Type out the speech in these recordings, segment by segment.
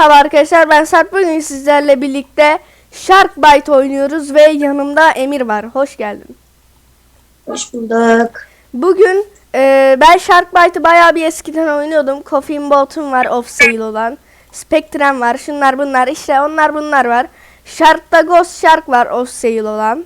Merhaba arkadaşlar ben Sarp bugün sizlerle birlikte Shark Bite oynuyoruz ve yanımda Emir var. Hoş geldin. Hoş bulduk. Bugün e, ben Shark Bite'ı bayağı bir eskiden oynuyordum. Coffin Bolt'um var off sale olan. Spectrum var şunlar bunlar işte onlar bunlar var. Shark'ta Ghost Shark var off sale olan.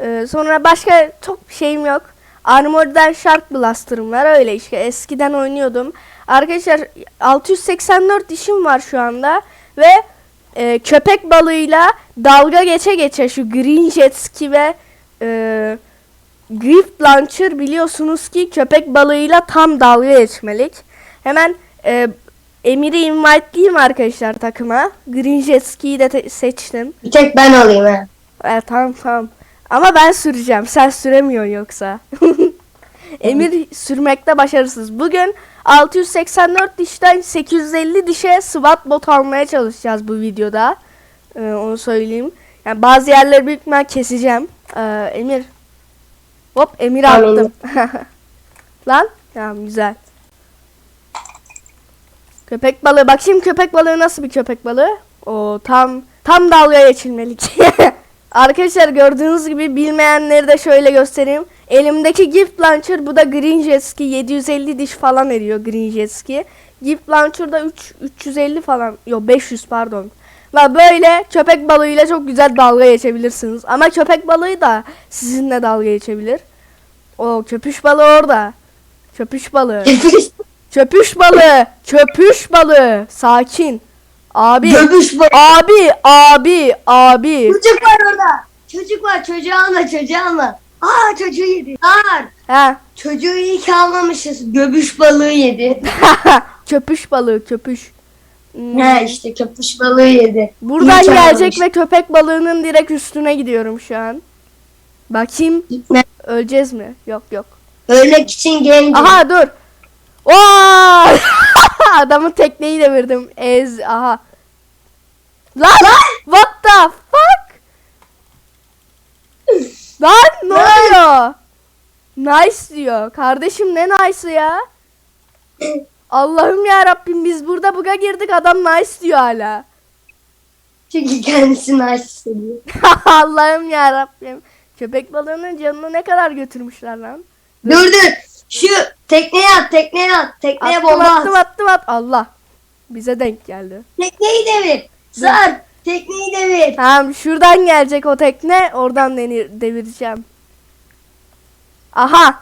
E, sonra başka çok şeyim yok. Armored'den Shark Blaster'ım var öyle işte eskiden oynuyordum. Arkadaşlar 684 dişim var şu anda ve e, köpek balığıyla dalga geçe geçe şu Green Jet Ski ve e, Grift Launcher biliyorsunuz ki köpek balığıyla tam dalga geçmelik. Hemen e, Emir'i invite'liyim arkadaşlar takıma. Green Jet Ski'yi de seçtim. Bir tek ben alayım ha. E, tamam tamam. Ama ben süreceğim. Sen süremiyorsun yoksa. Emir sürmekte başarısız. Bugün 684 dişten 850 dişe SWAT bot almaya çalışacağız bu videoda. E, onu söyleyeyim. Yani bazı yerleri büyük ihtimal keseceğim. E, Emir. Hop Emir attım. Lan. Tamam güzel. Köpek balığı. Bak şimdi köpek balığı nasıl bir köpek balığı? O tam tam dalga geçilmelik. Arkadaşlar gördüğünüz gibi bilmeyenleri de şöyle göstereyim. Elimdeki gift launcher bu da Green Jet Ski 750 diş falan eriyor Green Jet Ski. Gift launcher'da 3 350 falan yok 500 pardon. Ve böyle köpek balığıyla çok güzel dalga geçebilirsiniz. Ama köpek balığı da sizinle dalga geçebilir. O köpüş balığı orada. Köpüş balığı. Köpüş balığı. Köpüş balığı. Sakin. Abi. Göbüş bu. Abi, abi, abi. Çocuk var orada. Çocuk var çocuğu alma çocuğu alma. Aa çocuğu yedi. Aa Ha. çocuğu iyi ki almamışız. Göbüş balığı yedi. köpüş balığı, köpüş. Hmm. He işte köpüş balığı yedi. Buradan İyi gelecek ve köpek balığının direkt üstüne gidiyorum şu an. Bakayım Gitme. öleceğiz mi? Yok yok. Ölmek için genç. Aha dur. Oo! Adamın tekneyi devirdim. Ez aha. Lan! What the fuck? Lan ne oluyor? Nice diyor. Kardeşim ne nice'ı ya? Allah'ım ya Rabbim biz burada buga girdik adam nice diyor hala. Çünkü kendisi nice hissediyor. Allah'ım ya Rabbim. Köpek balığının canını ne kadar götürmüşler lan? Dur dur. Şu tekneye at tekneye at. Tekneye Attım bomba attım at. attım at. Allah. Bize denk geldi. Tekneyi devir. Sar. Tekneyi devir. Tamam şuradan gelecek o tekne oradan denir, devireceğim. Aha.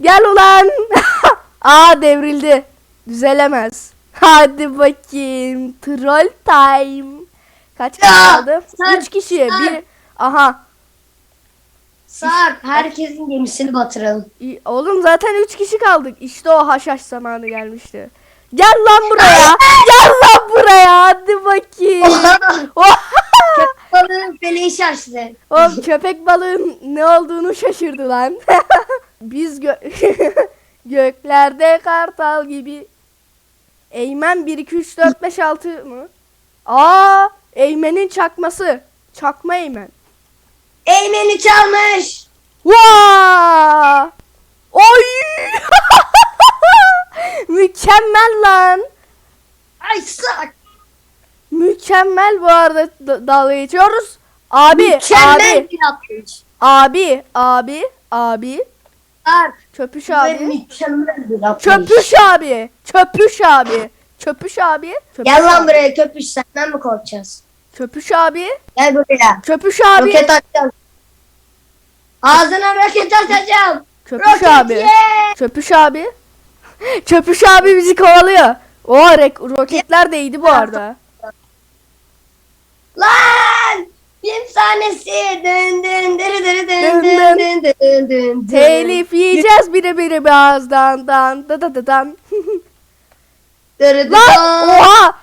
Gel ulan. Aa devrildi. Düzelemez. Hadi bakayım. Troll time. Kaç kişi kaldı? sen- 3 kişi. sen- Bir. Aha. Sarp herkesin gemisini batıralım. Oğlum zaten 3 kişi kaldık. İşte o haşhaş zamanı gelmişti. Gel lan buraya. Gel lan buraya. Hadi bakayım. Oha! Balığın feleği şaştı. Oğlum köpek balığın ne olduğunu şaşırdı lan. Biz gö- göklerde kartal gibi. Eymen 1 2 3 4 5 6 mı? Aa, Eymen'in çakması. Çakma Eymen. Eğmeni çalmış. Vaa! Oy! Mükemmel lan. Ay sak. Mükemmel bu arada da- dalga geçiyoruz. Abi, Mükemmel abi, bir abi, abi, abi. Sarp. Çöpüş abi. mükemmel bir atmış. Çöpüş abi. Çöpüş abi. Çöpüş abi. Çöpüş Gel lan abi. buraya köpüş senden mi korkacağız? Çöpüş abi. Gel buraya. Çöpüş abi. Roket atacağım. Ağzına roket atacağım. Çöpüş Roket abi. ye. Çöpüş abi. Çöpüş abi bizi kovalıyor. O rek- roketler değdi bu arada. Lan! Bir tanesi dın dın dırı dırı Dın dın dın. dın dın dın dın dın. Telif yiyeceğiz biri biri birazdan dan da da da dan. Dırı dırı Lan dın. oha.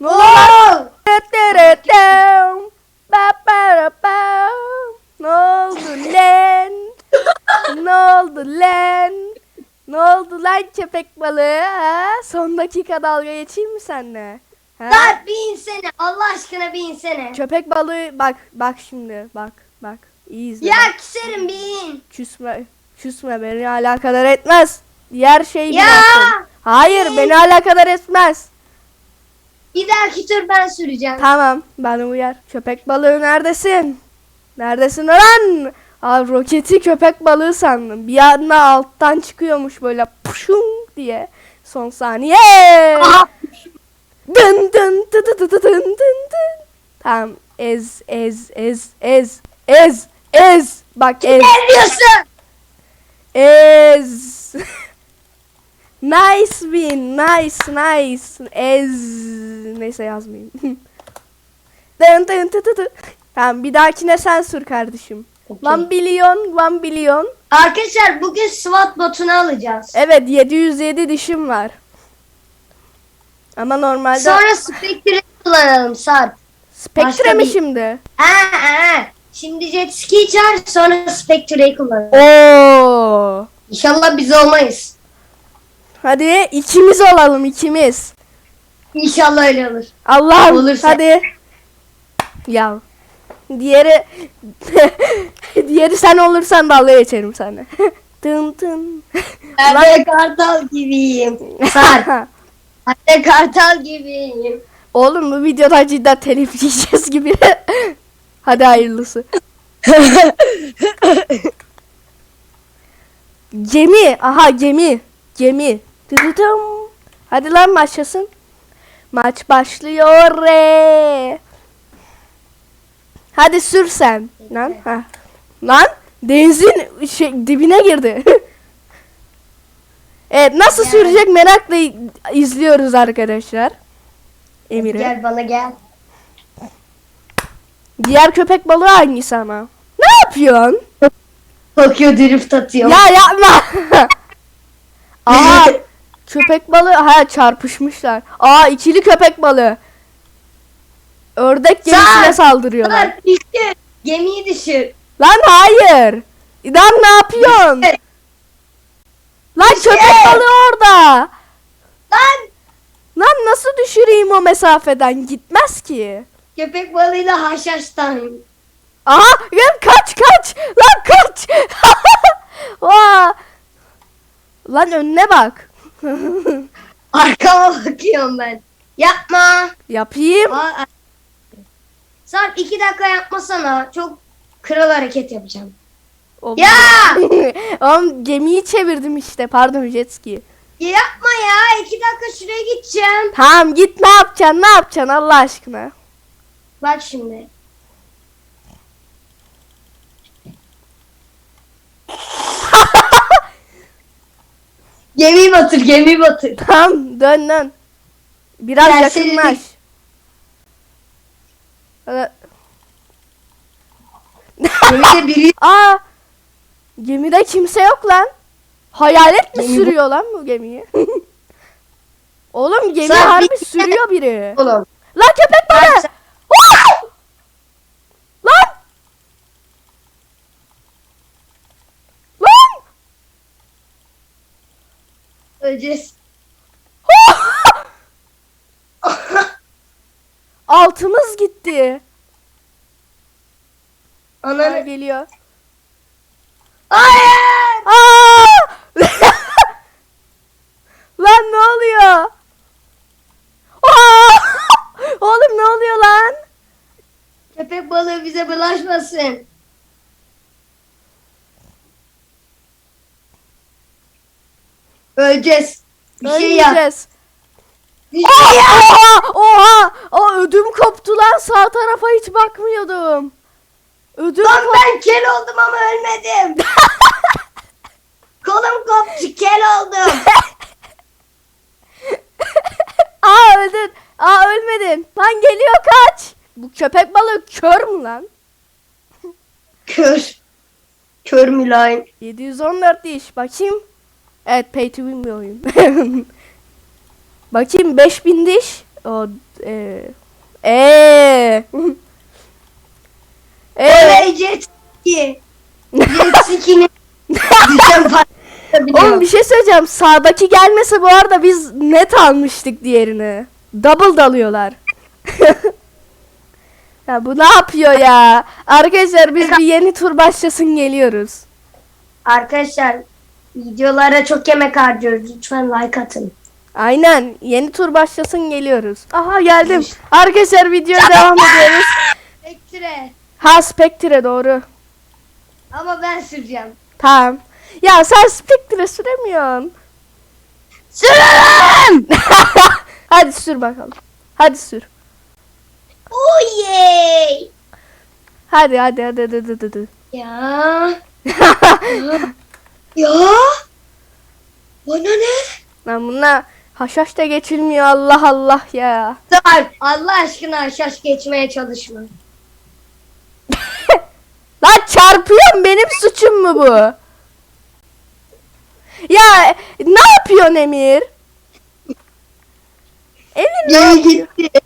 Ne oldu lan? Oo! Tı-tı-rı-tım. Ba-ba-ra-bam. Ne oldu lan? ne oldu lan? Ne oldu lan köpek balığı? Ha? Son dakika dalga geçeyim mi seninle? Sarp bir insene. Allah aşkına bir insene. Köpek balığı bak bak şimdi bak bak iyi izle. Ya bak. küserim bir in. Küsme küsme beni alakadar etmez. Diğer şey Ya! bırakın. Hayır beni alakadar etmez. Bir dahaki tur ben süreceğim. Tamam bana uyar. Köpek balığı neredesin? Neredesin lan? Abi roketi köpek balığı sandım. Bir anda alttan çıkıyormuş böyle puşum diye. Son saniye. Aha. Dın dın dı dı dı dı dın dın dın. Tamam ez ez ez ez ez ez. Bak ez Ne diyorsun? ez. nice win nice nice ez. Neyse yazmayayım. dın dın dı dı dı. Tamam bir dahakine sen sür kardeşim. Okey. One billion, one billion. Arkadaşlar bugün SWAT botunu alacağız. Evet 707 dişim var. Ama normalde Sonra Spectre'ı kullanalım Sarp. Spectre başka mi bir- şimdi? Aa, aa. Şimdi jet ski çağır sonra Spectre'yi kullanalım. Oo. İnşallah biz olmayız. Hadi ikimiz olalım ikimiz. İnşallah öyle olur. Allah'ım Olursa- hadi. Ya. Diğeri diğeri sen olursan dalga geçerim sana. tın tın. Ben de kartal gibiyim. Sarp. De kartal gibiyim. Oğlum bu videoda cidden telif yiyeceğiz gibi. hadi hayırlısı. Gemi. Aha gemi. Gemi. Dıdıdım. Hadi lan başlasın. Maç başlıyor. Re. Hadi sür sen. Lan. Ha. Lan denizin şey, dibine girdi. evet nasıl Yani. sürecek merakla izliyoruz arkadaşlar. Emir'i. Gel bana gel. Diğer köpek balığı hangisi ama? Ne yapıyorsun? Tokyo drift atıyor. Ya yapma. Aa köpek balığı ha çarpışmışlar. Aa ikili köpek balığı. Ördek gemisine saldırıyorlar. Sarp düşür. Gemiyi düşür. Lan hayır. Lan ne yapıyorsun? Lan köpek balığı orada. Lan Lan nasıl düşüreyim o mesafeden? Gitmez ki. köpek balığıyla haşhaştan. Aha lan kaç kaç. Lan kaç. Vaa. Lan önüne bak. Arkama bakıyorum ben. Yapma. Yapayım. Aa, Sarp iki dakika yapmasana. Çok kral hareket yapacağım. O- Ya! Oğlum gemiyi çevirdim işte. Pardon jet ski. Ya Yapma ya. iki dakika şuraya gideceğim. Tamam git ne yapacaksın ne yapacaksın Allah aşkına. Bak şimdi. gemiyi batır, gemiyi batır. Tamam dön dön. Biraz Serserilik. yakınlaş. Gemide biri Aa gemide kimse yok lan. Hayalet mi Gemi- sürüyor lan bu gemiyi? Oğlum gemi Sen harbi bir- sürüyor biri. oğlum. Lan köpek balığı. sen-! Lan! Lan! Öleceğiz. Altımız gitti. Aa, Ananı. geliyor. Hayır! Aa! lan ne oluyor? Aa! Oğlum ne oluyor lan? Köpek balığı bize bulaşmasın. Öleceğiz. Bir şey yap. Ölmeyeceğiz. Bir şey yap. Oha! Oha! Aa, ödüm koptu lan. Sağ tarafa hiç bakmıyordum. Ödüm Lan ben kel oldum ama ölmedim. Kolum koptu kel oldum. Aa öldün. Aa ölmedin. Lan geliyor kaç. Bu köpek balığı kör mü lan? Kör. Kör mülayim. 714 diş. Bakayım. Evet pay to win bir oyun. Bakayım 5000 diş. O e e Evet jet ski. Jet ski'nin düşen Oğlum bir şey söyleyeceğim. Sağdaki gelmese bu arada biz net almıştık diğerini. Double dalıyorlar. ya bu ne yapıyor ya? Arkadaşlar biz bir yeni tur başlasın geliyoruz. Arkadaşlar videolara çok yemek harcıyoruz. Lütfen like atın. Aynen. Yeni tur başlasın geliyoruz. Aha geldim. Arkadaşlar videoya devam ediyoruz. Ha Spectre doğru. Ama ben süreceğim. Tamam. Ya sen Spectre süremiyorsun. Sürelim! Hadi sür bakalım. Hadi sür. Yay! Hadi hadi hadi hadi hadi. hadi. Ya. ya. Bana ne? Lan bunlar haşhaş da geçilmiyor Allah Allah ya. Sarp Allah aşkına şaş geçmeye çalışma. Lan çarpıyorum benim suçum mu bu? Ya ne yapıyorsun Emir? Emir ne Gemi yapıyor? gitti.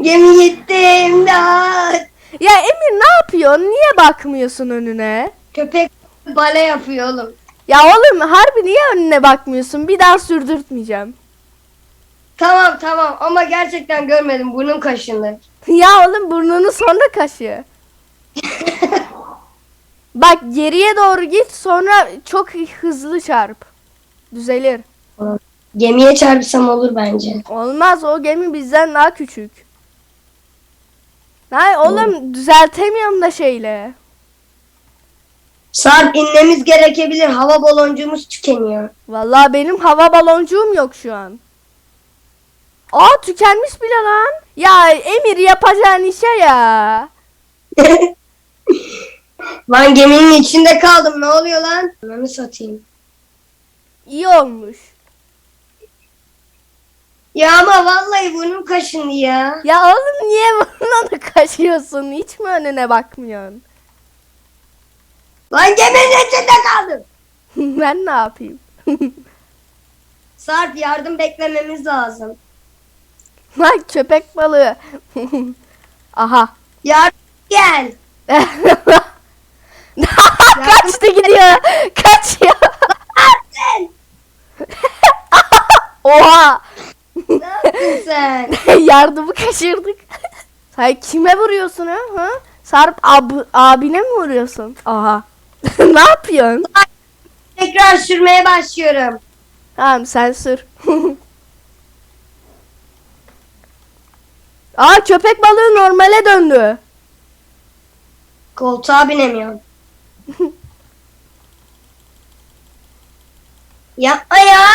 Gemi gitti imdat. Ya Emir ne yapıyorsun? Niye bakmıyorsun önüne? Köpek bale yapıyor oğlum. Ya oğlum harbi niye önüne bakmıyorsun? Bir daha sürdürtmeyeceğim. Tamam tamam ama gerçekten görmedim burnum kaşındı. Ya oğlum burnunu sonra kaşı. Bak geriye doğru git sonra çok hızlı çarp. Düzelir. Gemiye çarpsam olur bence. Olmaz o gemi bizden daha küçük. Hayır oğlum düzeltemiyorum da şeyle. Sarp inmemiz gerekebilir. Hava baloncuğumuz tükeniyor. Vallahi benim hava baloncuğum yok şu an. Aa tükenmiş bile lan. Ya Emir yapacağın işe ya. lan geminin içinde kaldım. Ne oluyor lan? Ananı satayım. İyi olmuş. Ya ama vallahi burnum kaşındı ya. Ya oğlum niye burnunu kaşıyorsun? Hiç mi önüne bakmıyorsun? Lan geminin içinde kaldım. ben ne yapayım? Sarp yardım beklememiz lazım. Lan köpek balığı. Aha. Yardım gel. Kaçtı gidiyor. Kaçıyor. Oha. ne yaptın sen? Yardımı kaçırdık. Sen kime vuruyorsun ha? ha? Sarp ab- abine mi vuruyorsun? Aha. ne yapıyorsun? Tekrar sürmeye başlıyorum. Tamam sen sür. Aa köpek balığı normale döndü. Koltuğa binemiyorum. Yapma ya.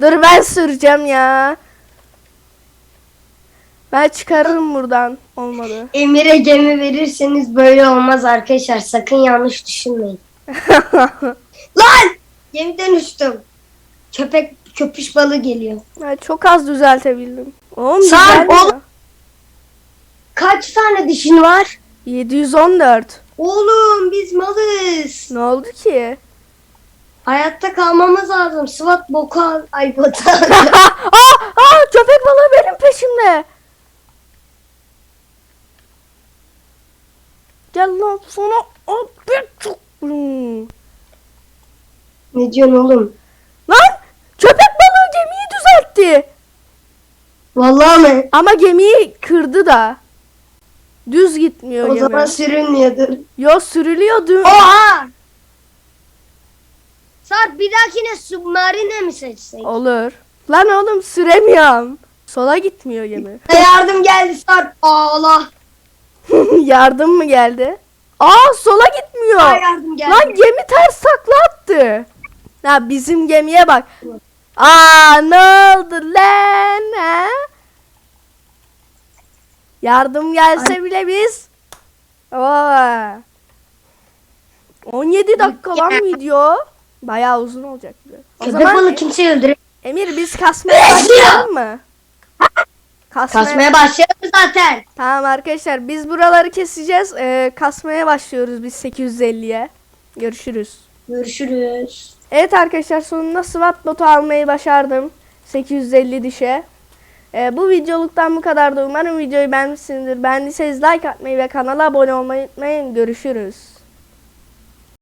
Dur ben süreceğim ya. Ben çıkarırım buradan. Olmadı. Emir'e gemi verirseniz böyle olmaz arkadaşlar. Sakın yanlış düşünmeyin. Lan! Gemiden uçtum. Köpek köpüş balığı geliyor. Ben çok az düzeltebildim. Oğlum ya. oğlum. Kaç tane dişin var? 714. Oğlum biz malız. Ne oldu ki? Hayatta kalmamız lazım. Sıvat boku al. Ay boku al. aa, aa, köpek balığı benim peşimde. Gel lan sana. Aa, bir çok- ne diyorsun oğlum? Lan köpek balığı gemiyi düzeltti. Vallahi mi? Ama gemiyi kırdı da. Düz gitmiyor O gemi. zaman sürünmüyordur. Yo sürülüyordu. Oha! Sarp bir dahakine submarine mi seçsek? Olur. Lan oğlum süremiyorum. Sola gitmiyor gemi. Yardım geldi Sarp. Allah. Yardım mı geldi? Aa sola gitmiyor. Aa, yardım geldi. Lan gemi ters takla attı. Ha bizim gemiye bak. Aa ne oldu lan ha? Yardım gelse bile biz. Oo. 17 dakika lan video. Bayağı uzun olacak de. O Köpek zaman balığı kimseyi öldürür. Emir biz kasmaya başlayalım mı? Kasmaya. Kasmaya başladı zaten. Tamam arkadaşlar biz buraları keseceğiz. Ee, kasmaya başlıyoruz biz 850'ye. Görüşürüz. Görüşürüz. Evet arkadaşlar sonunda SWAT botu almayı başardım. 850 dişe. Ee, bu videoluktan bu kadar da umarım videoyu beğenmişsinizdir. Beğendiyseniz like atmayı ve kanala abone olmayı unutmayın. Görüşürüz.